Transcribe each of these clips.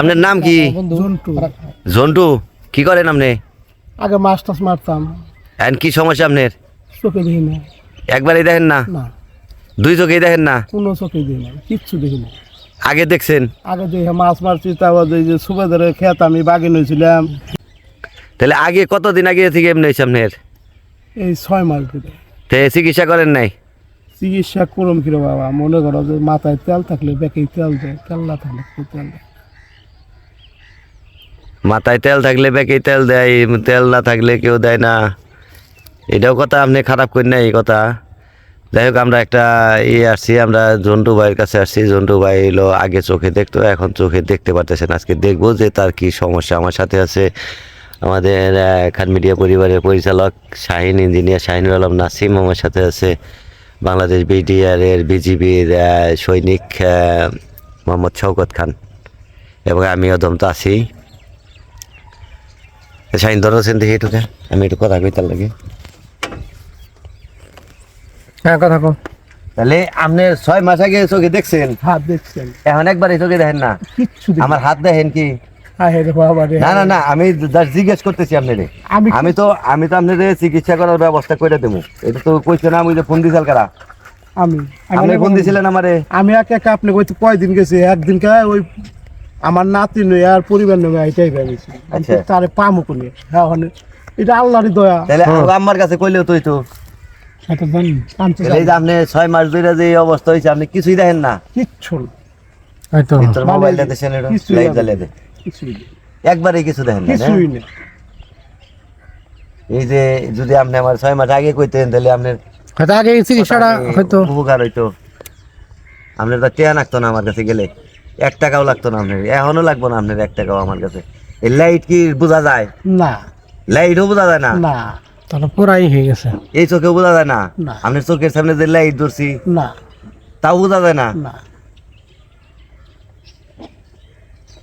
আপনার নাম কি? জন্টু। ঝন্টু কি করেন আপনি? আগে মাছ টাছ মারতাম। এখন কি সমস্যা আপনার? চোখে দেখি না। একবারই দেখেন না? দুই চোখেই দেখেন না? কোনো চোখে দেখি না কিচ্ছু দেখি না। আগে দেখছেন? আগে দেখে মাছ মারছি তারপর এই যে সুবেদারে খেত আমি বাগে নিয়েছিলাম। তাহলে আগে কতদিন আগে থেকে এমনি হয়েছে আপনার? এই ছয় মাস ধরে। চিকিৎসা করেন নাই? চিকিৎসা করম কিরে বাবা, মনে করো যে মাথায় তেল থাকলে বেঁকে তেল দেয়, তেল না থাকলে তেল দেয়? মাথায় তেল থাকলে বেঁকে তেল দেয়, তেল না থাকলে কেউ দেয় না। এটাও কথা আপনি খারাপ করেন না, এই কথা। যাই হোক, আমরা একটা ইয়ে আসছি, আমরা জন্টু ভাইয়ের কাছে আসছি। জন্টু ভাই এলো আগে চোখে দেখতো, এখন চোখে দেখতে পারতেছেন। আজকে দেখব যে তার কি সমস্যা। আমার সাথে আছে আমাদের খান মিডিয়া পরিবারের পরিচালক শাহিন, ইঞ্জিনিয়ার শাহিনুর আলম নাসিম আমার সাথে আছে। বাংলাদেশ বিডিআর এর বিজিবির সৈনিক মোহাম্মদ শওকত খান। এবং আমি অদম তো আছি। শাহিন ধরেছেন দেখি একটু আমি একটু কথা কই তার লাগে। হ্যাঁ কথা কো তাহলে আপনি ছয় মাস আগে চোখে দেখছেন? হাত দেখছেন। এখন একবারই চোখে দেখেন না? আমার হাত দেখেন কি? না না না আমি জিজ্ঞেস করতেছি আপনারে। আমি আমি তো আমি তো আপনাদের চিকিৎসা করার ব্যবস্থা করে দেবো। এটা তো কইছে না আমি যে ফোন দিয়েছিল কারা আমি আপনি ফোন দিয়েছিলেন আমারে। আমি একে একে আপনি কইতে কয়দিন গেছি? একদিন কে ওই আমার নাতি নয় আর পরিবার নয় এটাই ভেবেছি আচ্ছা। তারে পামো কোনে? হ্যাঁ এটা আল্লাহরই দয়া। তাহলে আমার কাছে কইলেও তুই তো এই যে আপনি ছয় মাস ধরে যে এই অবস্থা হয়েছে আপনি কিছুই দেখেন না? কিচ্ছু মানে লাইট না। জ্বালিয়ে দে কিছুই না, একবারই কিছু দেখেন? কিছুই এই যে যদি আপনি আমার ছয় মাস আগে কইতেন তাহলে আপনার হয়তো আগে চিকিৎসাটা হয়তো উপকার হইতো। আপনার তো টেয়া লাগতো না আমার কাছে গেলে। এক টাকাও লাগতো না আপনার এখনও লাগবো না আপনার এক টাকাও আমার কাছে। এই লাইট কি বোঝা যায়? না। লাইটও বোঝা যায় না? না। তাহলে পুরাই হয়ে গেছে। এই চোখে বোঝা যায় না? না। আপনার চোখের সামনে যে লাইট ধরছি না। তাও বোঝা যায় না? না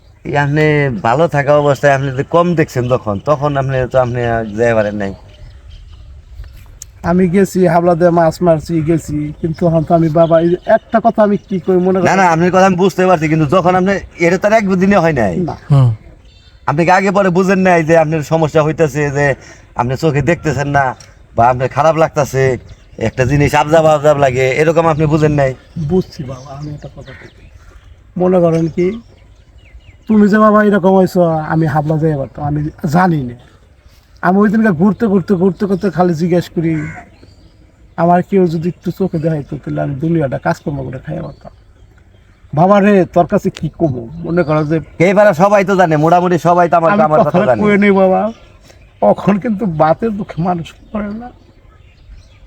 এই আপনি ভালো থাকা অবস্থায় আপনি যে কম দেখছেন তখন তখন আপনি তো আপনি যাই পারেন নাই। আমি গেছি হাবলা দিয়ে মাছ মারছি গেছি কিন্তু এখন তো আমি বাবা একটা কথা আমি কি করি মনে না করি না আপনার কথা আমি বুঝতে পারছি কিন্তু যখন আপনি এটা তার এক দিনে হয় নাই। আপনি কি আগে পরে বুঝেন নাই যে আপনার সমস্যা হইতেছে যে আপনি চোখে দেখতেছেন না বা আপনার খারাপ লাগতেছে একটা জিনিস আবজাব আবজাব লাগে এরকম আপনি বুঝেন নাই? বুঝছি বাবা আমি একটা কথা মনে করেন কি তুমি যে বাবা এরকম হয়েছো আমি হাবলা যাই পারতাম আমি জানি না আমি ওই দিনকে ঘুরতে ঘুরতে ঘুরতে ঘুরতে খালি জিজ্ঞেস করি আমার কেউ যদি একটু চোখে দেখাইতো তাহলে আমি দুনিয়াটা কাজকর্ম করে খাইয়া পারতাম। বাবা রে তোর কাছে কি কমো মনে করো যে এইবারে সবাই তো জানে মোটামুটি সবাই তো আমার আমি আমার কথা জানে। নেই বাবা। কখন কিন্তু বাতের দুঃখে মানুষ করে না।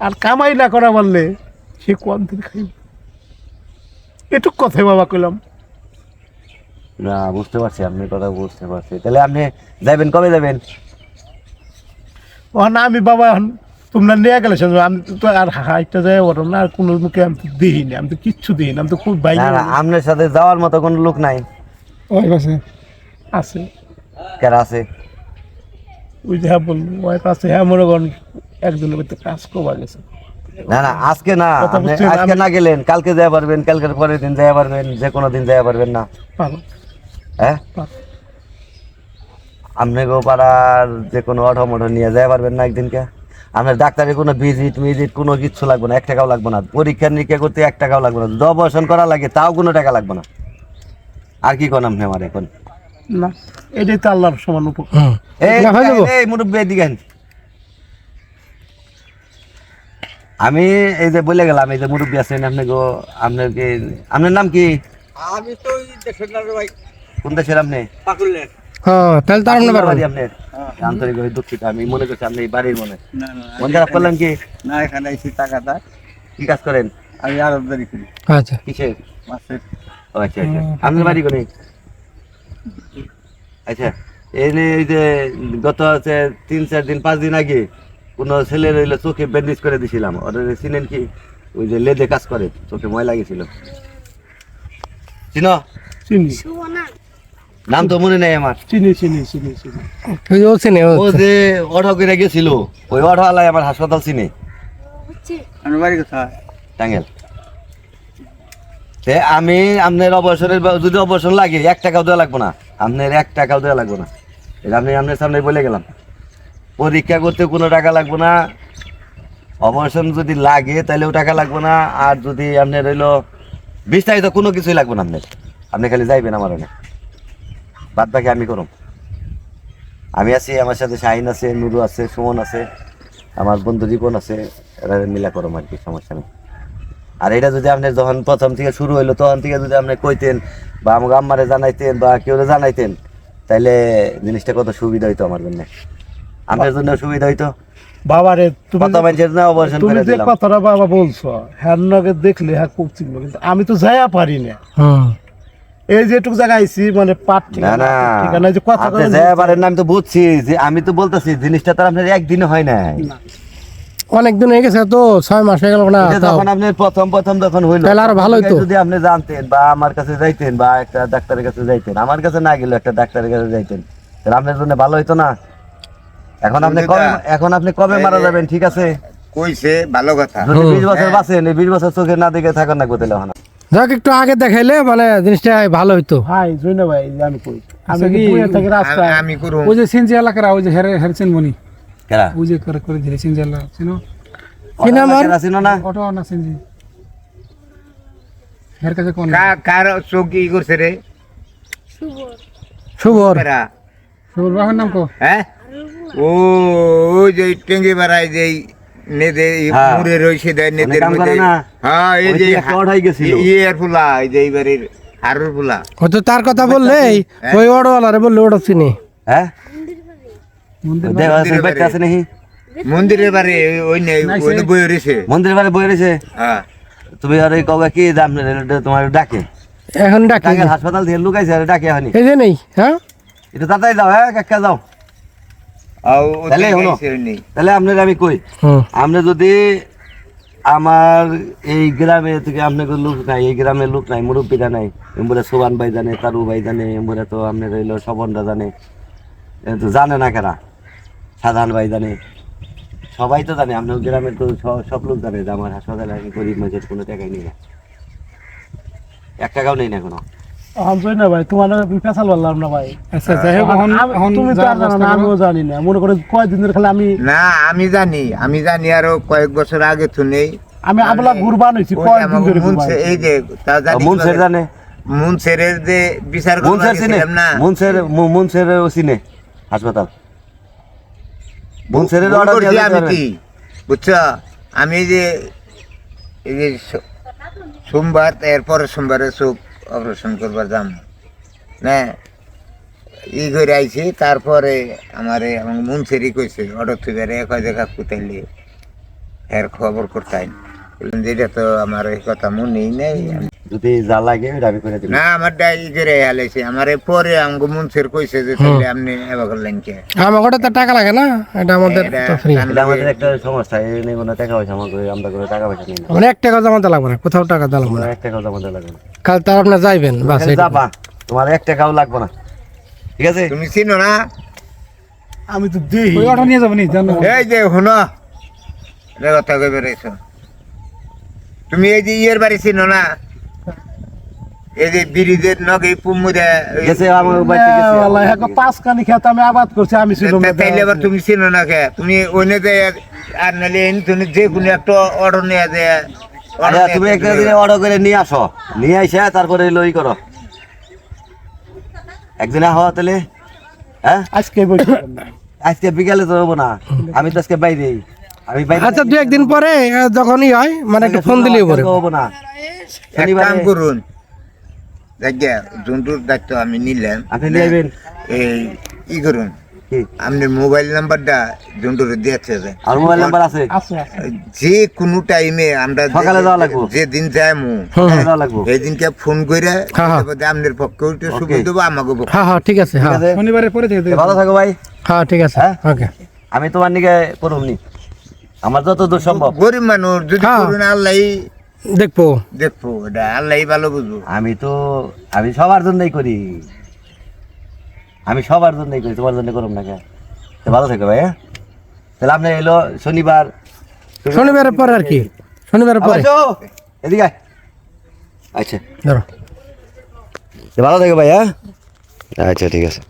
আর কামাই না করা বললে সে কোন দিন খাইব? এটুক কথাই বাবা কইলাম। না বুঝতে পারছি আপনি কথা বুঝতে পারছি। তাহলে আপনি যাবেন কবে যাবেন ও না আমি বাবা এখন তোমরা নিয়ে গেলে আমি তো আর হাইটটা যাই পারলাম না আর কোনো মুখে আমি তো দিইনি আমি তো কিচ্ছু দিইনি আমি তো খুব বাইরে না আপনার সাথে যাওয়ার মতো কোনো লোক নাই। ওই পাশে আছে। কারা আছে? ওই যে হ্যাঁ বলল ওই পাশে হ্যাঁ মনে করেন একজনের ভিতরে কাজ করবা গেছে। না না আজকে না আজকে না গেলেন কালকে যাই পারবেন কালকের পরের দিন যাই পারবেন যে কোনো দিন যাই পারবেন না। হ্যাঁ? আপনি গো পাড়ার যে কোনো অটো মোটো নিয়ে যাই পারবেন না একদিনকে। আপনার ডাক্তারের কোনো ভিজিট মিজিট কোনো কিচ্ছু লাগবে না এক টাকাও লাগবে না। পরীক্ষা নিরীক্ষা করতে এক টাকাও লাগবে না। অপারেশন করা লাগে তাও কোনো টাকা লাগবে না। আর কি কোন আপনি আমার এখন? না এটাই তো আল্লাহর সমান উপকার। এই না, হয়ে যাব। এই মুরব্বী এদিকে আমি এই যে বলে গেলাম এই যে মুরব্বী আছেন আপনি গো আপনার কি আপনার নাম কি? আমি তো দেশের ভাই। কোন দেশের আপনি পাকুলের। হ্যাঁ তাহলে মনে পারবেন আপনার আন্তরিক দুঃখিত আমি মনে করছি আপনি বাড়ির মনে। না না মন খারাপ করলেন কি? না এখানে এসে টাকাটা কি কাজ করেন? আমি আরবদারি করি। আচ্ছা। কিসের? মাসের ও আচ্ছা আচ্ছা। আপনার বাড়ি কোনে? আচ্ছা এই যে এই যে গত হচ্ছে তিন চার দিন পাঁচ দিন আগে কোন ছেলে রইল চোখে ব্যান্ডেজ করে দিছিলাম। ওটা চিনেন কি? ওই যে লেদে কাজ করে চোখে ময়লা গেছিল। চিনো? চিনি। নাম তো মনে নেই আমার। চিনি চিনি চিনি চিনি। যে ও চিনে ও। যে অটো করে গেছিল ওই অটো আলাই আমার হাসপাতাল চিনে। আমি বাড়ি কোথায়? টাঙ্গেল। তে আমি আপনার অপারেশনের বা- যদি অপারেশন লাগে এক টাকাও দেওয়া লাগবে না। আপনার এক টাকাও দেওয়া লাগবে না। এটা আমি আপনার সামনে বলে গেলাম। পরীক্ষা করতে কোনো টাকা লাগবে না। অপারেশন যদি লাগে তাহলেও টাকা লাগবে না। আর যদি আপনার হইল বিস্তারিত কোনো কিছুই লাগবে না আপনার। আপনি খালি যাইবেন আমার ওখানে বাদ বাকি আমি করুন আমি আছি আমার সাথে শাহিন আছে নুরু আছে সুমন আছে আমার বন্ধু জীবন আছে এরা মিলা করম আর কি সমস্যা নেই। আর এটা যদি আপনি যখন প্রথম থেকে শুরু হইল তখন থেকে যদি আপনি কইতেন বা আমাকে আম্মারে জানাইতেন বা কেউ জানাইতেন তাইলে জিনিসটা কত সুবিধা হইতো আমার জন্য। আপনার জন্য সুবিধা হইতো? বাবারে তুমি না অপারেশন তুমি করে যে কথাটা বাবা বলছো হ্যাঁ নগে দেখলে হ্যাঁ খুব চিনবো কিন্তু আমি তো যাইয়া পারি না। এই যেটুকু জায়গা আইছি মানে পাট না ঠিকানা না। ঠিকানা যে কথা আপনি যে পারেন না আমি তো বুঝছি যে আমি তো বলতেছি জিনিসটা তো আপনার একদিনে হয় না। অনেক দিন হয়ে গেছে তো ছয় মাস হয়ে গেল না যখন আপনি প্রথম প্রথম যখন হইল তাহলে আরও ভালো হইতো। যদি আপনি জানতেন বা আমার কাছে যাইতেন বা একটা ডাক্তারের কাছে যাইতেন আমার কাছে না গেলে একটা ডাক্তারের কাছে যাইতেন তাহলে আপনার জন্য ভালো হইতো না। এখন আপনি কবে এখন আপনি কবে মারা যাবেন ঠিক আছে? কইছে ভালো কথা। যদি বিশ বছর বাঁচেন এই বিশ বছর চোখে না দেখে থাকেন না কোথায় যাক একটু আগে দেখাইলে মানে জিনিসটা ভালো হইতো। ভাই জৈনা ভাই আমি কই? আমি আচ্ছা কি, থেকে রাস্তায় আমি- আমি ওই যে সিনজি এলাকার ওই যে হেরে হেরছেন মনি কেরা? ওই যে করে করে দিলে সিনজি এলাকা চিনো? কি নাম কেরা চিনো না? অটো না সিনজি? হের কাছে কোন? কা- কার চোখ করছে রে? শুভর এরা, সবুর বাবার নাম কো? হ্যাঁ? ও ওই যে টেঙ্গি বেড়ায় যে নেদে হ্যাঁ। মুড়ে রয়েছে দেয় নেদের মধ্যে। হ্যাঁ এই যে যে গেছিল। ইয়ের ফুলা এই যে এইবারের হারুর ফুলা। হয়তো তার কথা বললে ওই অটোওয়ালারে বললে ওটা চিনি। হ্যাঁ? মন্দির দেখ আছে নাকি? মন্দিরের ওই- নেই ওই বই রয়েছে। মন্দিরের বই রয়েছে? হ্যাঁ। তুমি আর ওই কবে কি দাম তোমার ডাকে। এখন ডাকি। হাসপাতাল থেকে লুকাইছে আর ডাকে হয়নি এই যে নেই হ্যাঁ? এটা তাড়াতাড়ি যাও হ্যাঁ কাকা যাও তাহলে। তাহলে আপনার আমি কই আপনি যদি আমার এই গ্রামে থেকে আপনাকে লোক নাই এই গ্রামের লোক নাই মুরব্বীরা নাই এমবরে সোবান ভাই জানে তারু ভাই জানে এমবরে তো আপনার রইল স্বপনরা জানে তো জানে না কেনা সাধারণ ভাই জানে সবাই তো জানে আপনার গ্রামের তো সব লোক জানে যে আমার হাসপাতালে আমি গরিব মাঝের কোনো টাকাই নেই না। এক টাকাও নেই না কোনো এখন জৈনা ভাই তোমার পেছাল বললাম না ভাই। আচ্ছা যাই হোক আমি- তুমি তো আর জানো না আমিও জানি না। মনে করে কয়দিন ধরে খালি আমি না আমি জানি আমি জানি আরও কয়েক বছর আগে নেই। আমি আবলা গুরবান ধরে মুন সে- এই যে তা জানি মুনসের জানে? মুনসেরের যে বিচার মুনসের না। মুনসের হাসপাতাল। মুনসেরের অর্ডার করছি আমি কি? বুঝছ? আমি যে এই যে সোমবার এরপরে সোমবারে চোখ অপারেশন করবার যাম। না, ই করে আইছি, তারপরে আমারে আমার মুনসেরি কইছে অর্ডার বেড়ে কয় দেখা কুতাইলে এর খবর করতাই এটা তো আমার এই কথা মনেই নেই যদি যা লাগে ওটা আমি করে দিব। না আমার ডাই করে হালাইছে। আমার পরে আমাকে মুনসের কইছে যে তাহলে আপনি এবার করলেন কে আমার তো টাকা লাগে না? এটা আমাদের তো ফ্রি এটা আমাদের একটা সমস্যা এই নেই কোনো টাকা পয়সা আমাকে আমরা কোনো টাকা পয়সা নেই না। মানে এক টাকা জমাতে লাগবে না কোথাও টাকা লাগবে না। এক টাকাও জমাতে লাগবে না। কাল তার আপনার যাইবেন বাস যাবা তোমার এক টাকাও লাগবে না। ঠিক আছে? তুমি চিনো না? আমি তো দেখি ওই অটো নিয়ে যাব নি জানো। এই যে শুন। এটা কথা কই বেড়াইছ তুমি এই যে ইয়ের বাড়ি চিনো না? এই যে ব্রিজের নগে পুমুদা গেছে আমার বাড়িতে গেছে আল্লাহ পাঁচ কানি খেতে আমি আবাদ করছি আমি ছিল তাইলে আবার তুমি চিনো না কে? তুমি যে আর নাহলে এনে তুমি যে কোনো একটা অর্ডার নিয়ে যে আরে তুমি একটা দিনে অর্ডার করে নিয়ে আসো। নিয়ে আইসা তারপরে লই করো। একদিনে হওয়া তাহলে হ্যাঁ? আজকে বিকালে তো হব না। আমি তো আজকে বাইরে। আমি আচ্ছা দু একদিন পরে যখনই হয় মানে একটু ফোন দিলেই পরে। হব না। কাম করুন। দেখে জন্তুর দায়িত্ব আমি নিলাম। আপনি নিয়ে এই ই করুন। আপনার মোবাইল নাম্বারটা জন্তুর দিয়েছে যে আর মোবাইল নাম্বার আছে? আছে আছে। যে কোনো টাইমে আমরা সকালে যাওয়া লাগবো। যে দিন হুম। দেওয়া লাগবো? এই দিনকে ফোন করে হ্যাঁ, হ্যাঁ। আপনার পক্ষে একটু সুবিধা দেবো আমাকে হ্যাঁ হ্যাঁ ঠিক আছে হ্যাঁ। শনিবারের পরে থেকে। ভালো থাকো ভাই। হ্যাঁ ঠিক আছে। হ্যাঁ? ওকে। আমি তোমার নিকে করুম নি। আমার যত দূর সম্ভব। গরিব মানুষ যদি হ্যাঁ। করুন আল্লাহ দেখব। দেখব এটা আল্লাহ ভালো বুঝব। আমি তো আমি সবার জন্যই করি। আমি সবার জন্যই করি তোমার জন্য করুম না কে তো ভালো থাকো ভাই হ্যাঁ তাহলে আপনি এলো শনিবার। শনিবারের পরে আর কি? শনিবারের পরে। এদিকে আচ্ছা। ধরো। ভালো থেকো ভাই হ্যাঁ আচ্ছা ঠিক আছে।